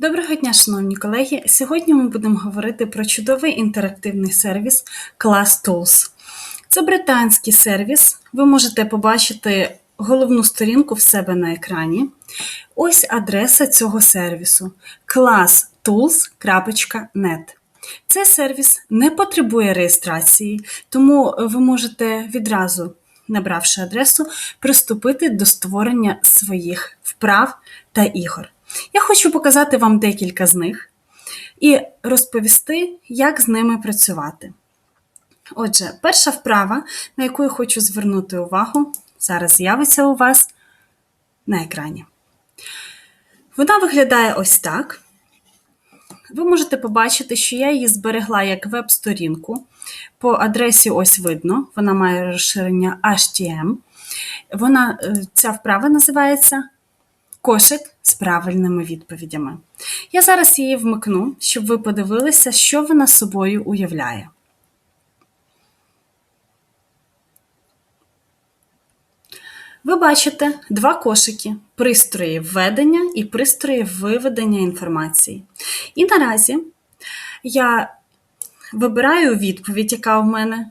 Доброго дня, шановні колеги! Сьогодні ми будемо говорити про чудовий інтерактивний сервіс Class Tools. Це британський сервіс. Ви можете побачити головну сторінку в себе на екрані. Ось адреса цього сервісу classtools.net. Цей сервіс не потребує реєстрації, тому ви можете відразу, набравши адресу, приступити до створення своїх вправ та ігор. Я хочу показати вам декілька з них і розповісти, як з ними працювати. Отже, перша вправа, на яку я хочу звернути увагу, зараз з'явиться у вас на екрані. Вона виглядає ось так. Ви можете побачити, що я її зберегла як веб-сторінку. По адресі ось видно, вона має розширення HTM. Вона, е, Ця вправа називається Кошик з правильними відповідями. Я зараз її вмикну, щоб ви подивилися, що вона собою уявляє. Ви бачите два кошики: пристрої введення і пристрої виведення інформації. І наразі я вибираю відповідь, яка в мене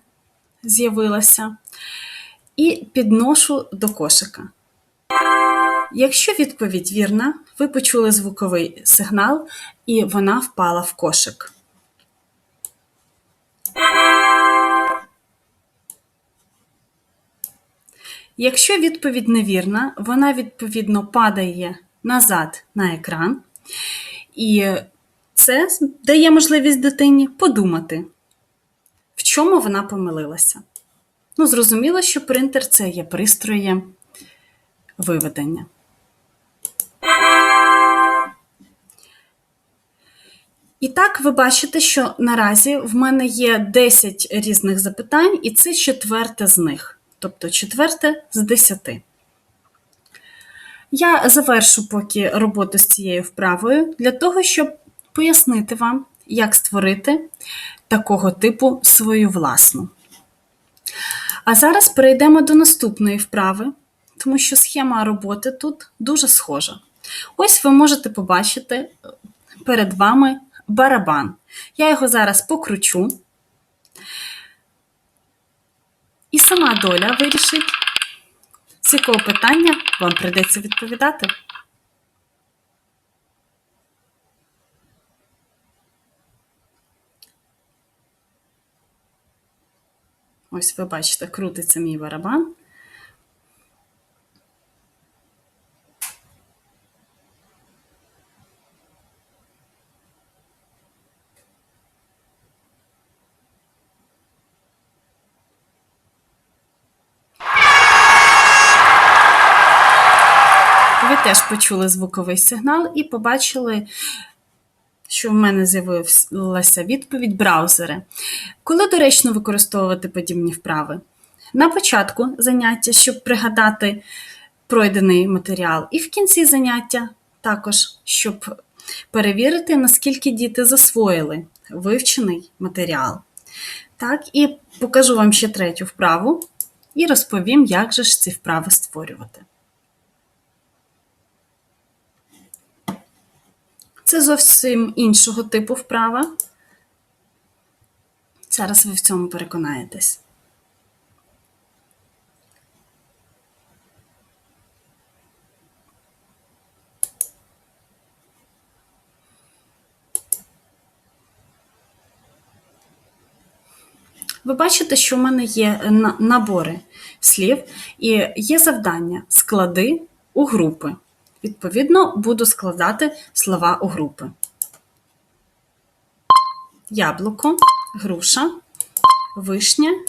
з'явилася, і підношу до кошика. Якщо відповідь вірна, ви почули звуковий сигнал, і вона впала в кошик. Якщо відповідь невірна, вона відповідно падає назад на екран, і це дає можливість дитині подумати, в чому вона помилилася. Ну, зрозуміло, що принтер це є пристроєм виведення. І так, ви бачите, що наразі в мене є 10 різних запитань, і це четверте з них, тобто четверте з 10. Я завершу поки роботу з цією вправою для того, щоб пояснити вам, як створити такого типу свою власну. А зараз перейдемо до наступної вправи, тому що схема роботи тут дуже схожа. Ось ви можете побачити перед вами барабан. Я його зараз покручу. І сама доля вирішить, з якого питання вам прийдеться відповідати. Ось ви бачите, крутиться мій барабан. Ви теж почули звуковий сигнал і побачили, що в мене з'явилася відповідь браузери. Коли доречно використовувати подібні вправи? На початку заняття, щоб пригадати пройдений матеріал, і в кінці заняття також, щоб перевірити, наскільки діти засвоїли вивчений матеріал. Так, і покажу вам ще третю вправу і розповім, як же ж ці вправи створювати. Це зовсім іншого типу вправа. Зараз ви в цьому переконаєтесь. Ви бачите, що в мене є набори слів і є завдання склади у групи. Відповідно, буду складати слова у групи. Яблуко, груша, вишня,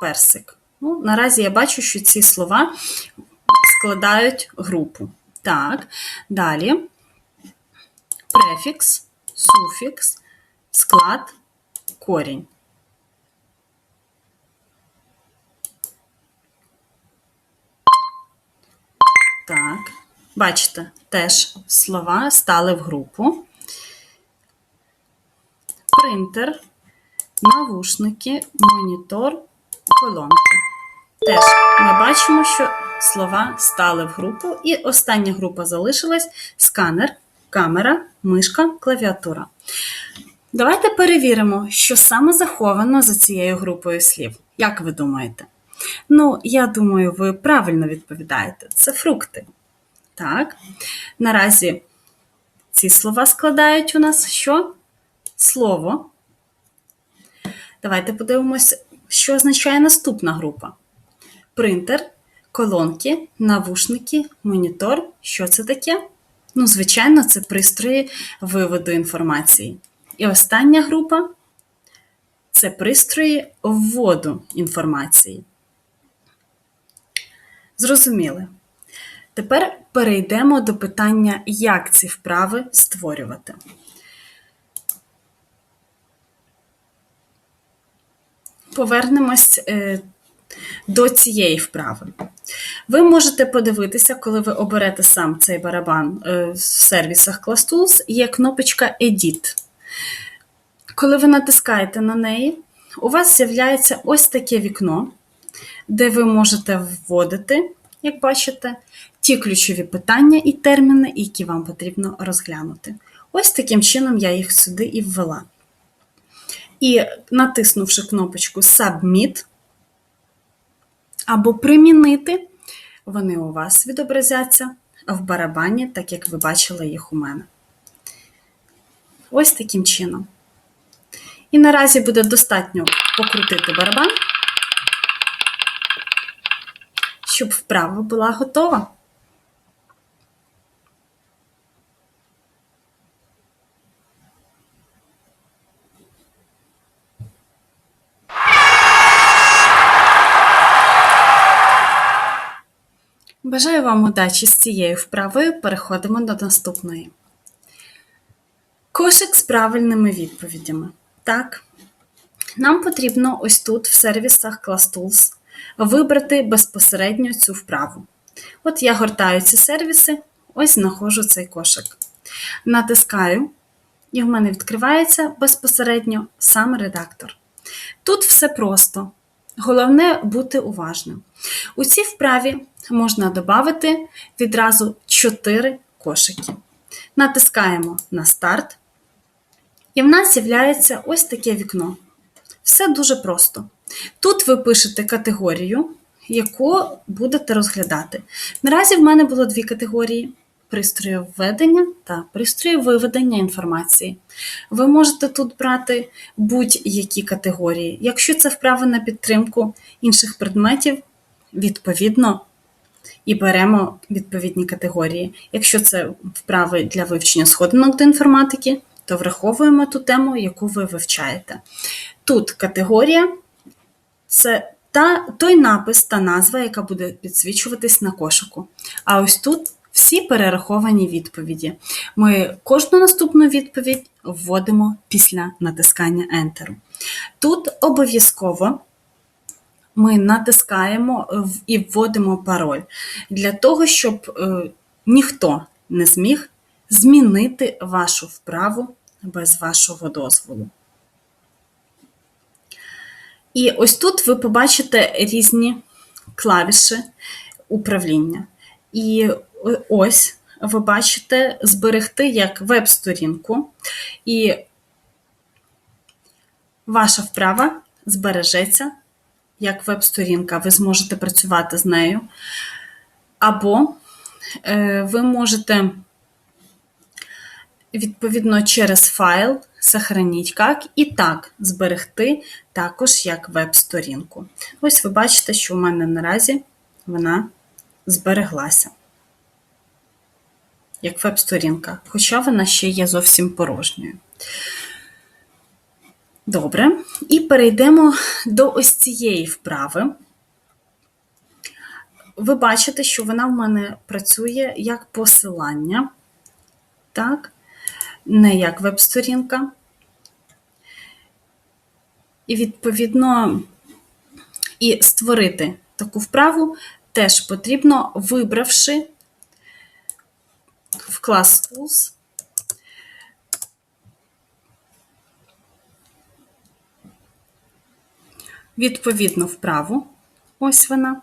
персик. Ну, Наразі я бачу, що ці слова складають групу. Так, далі префікс, суфікс, склад, корінь. Так. Бачите, теж слова стали в групу. Принтер, навушники, монітор, колонки. Теж ми бачимо, що слова стали в групу. І остання група залишилась сканер, камера, мишка, клавіатура. Давайте перевіримо, що саме заховано за цією групою слів. Як ви думаєте? Ну, я думаю, ви правильно відповідаєте. Це фрукти. Так. Наразі ці слова складають у нас що? Слово. Давайте подивимось, що означає наступна група. Принтер, колонки, навушники, монітор. Що це таке? Ну, звичайно, це пристрої виводу інформації. І остання група це пристрої вводу інформації. Зрозуміли. Тепер перейдемо до питання, як ці вправи створювати. Повернемось е, до цієї вправи. Ви можете подивитися, коли ви оберете сам цей барабан е, в сервісах ClassTools, є кнопочка Edit. Коли ви натискаєте на неї, у вас з'являється ось таке вікно, де ви можете вводити, як бачите, ті ключові питання і терміни, які вам потрібно розглянути. Ось таким чином я їх сюди і ввела. І натиснувши кнопочку Submit або Примінити, вони у вас відобразяться в барабані, так як ви бачили їх у мене. Ось таким чином. І наразі буде достатньо покрутити барабан, щоб вправа була готова. Бажаю вам удачі з цією вправою. Переходимо до наступної. Кошик з правильними відповідями. Так, нам потрібно ось тут, в сервісах ClassTools, вибрати безпосередньо цю вправу. От я гортаю ці сервіси, ось знаходжу цей кошик. Натискаю, і в мене відкривається безпосередньо сам редактор. Тут все просто. Головне бути уважним. У цій вправі можна додати відразу 4 кошики. Натискаємо на старт, і в нас з'являється ось таке вікно. Все дуже просто. Тут ви пишете категорію, яку будете розглядати. Наразі в мене було дві категорії: пристрої введення та пристрої виведення інформації. Ви можете тут брати будь-які категорії. Якщо це вправи на підтримку інших предметів, відповідно. І беремо відповідні категорії. Якщо це вправи для вивчення сходинок до інформатики, то враховуємо ту тему, яку ви вивчаєте. Тут категорія це та, той напис та назва, яка буде підсвічуватись на кошику. А ось тут всі перераховані відповіді. Ми кожну наступну відповідь вводимо після натискання Enter. Тут обов'язково. Ми натискаємо і вводимо пароль для того, щоб е, ніхто не зміг змінити вашу вправу без вашого дозволу. І ось тут ви побачите різні клавіші управління. І ось ви бачите зберегти як веб-сторінку, і ваша вправа збережеться як веб-сторінка, ви зможете працювати з нею. Або е, ви можете відповідно через файл сохраніть як і так зберегти також як веб-сторінку. Ось ви бачите, що у мене наразі вона збереглася. Як веб-сторінка, хоча вона ще є зовсім порожньою. Добре, і перейдемо до ось цієї вправи. Ви бачите, що вона в мене працює як посилання. Так не як веб-сторінка. І, відповідно, і створити таку вправу теж потрібно, вибравши в клас Tools відповідну вправу, ось вона,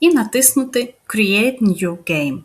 і натиснути Create New Game.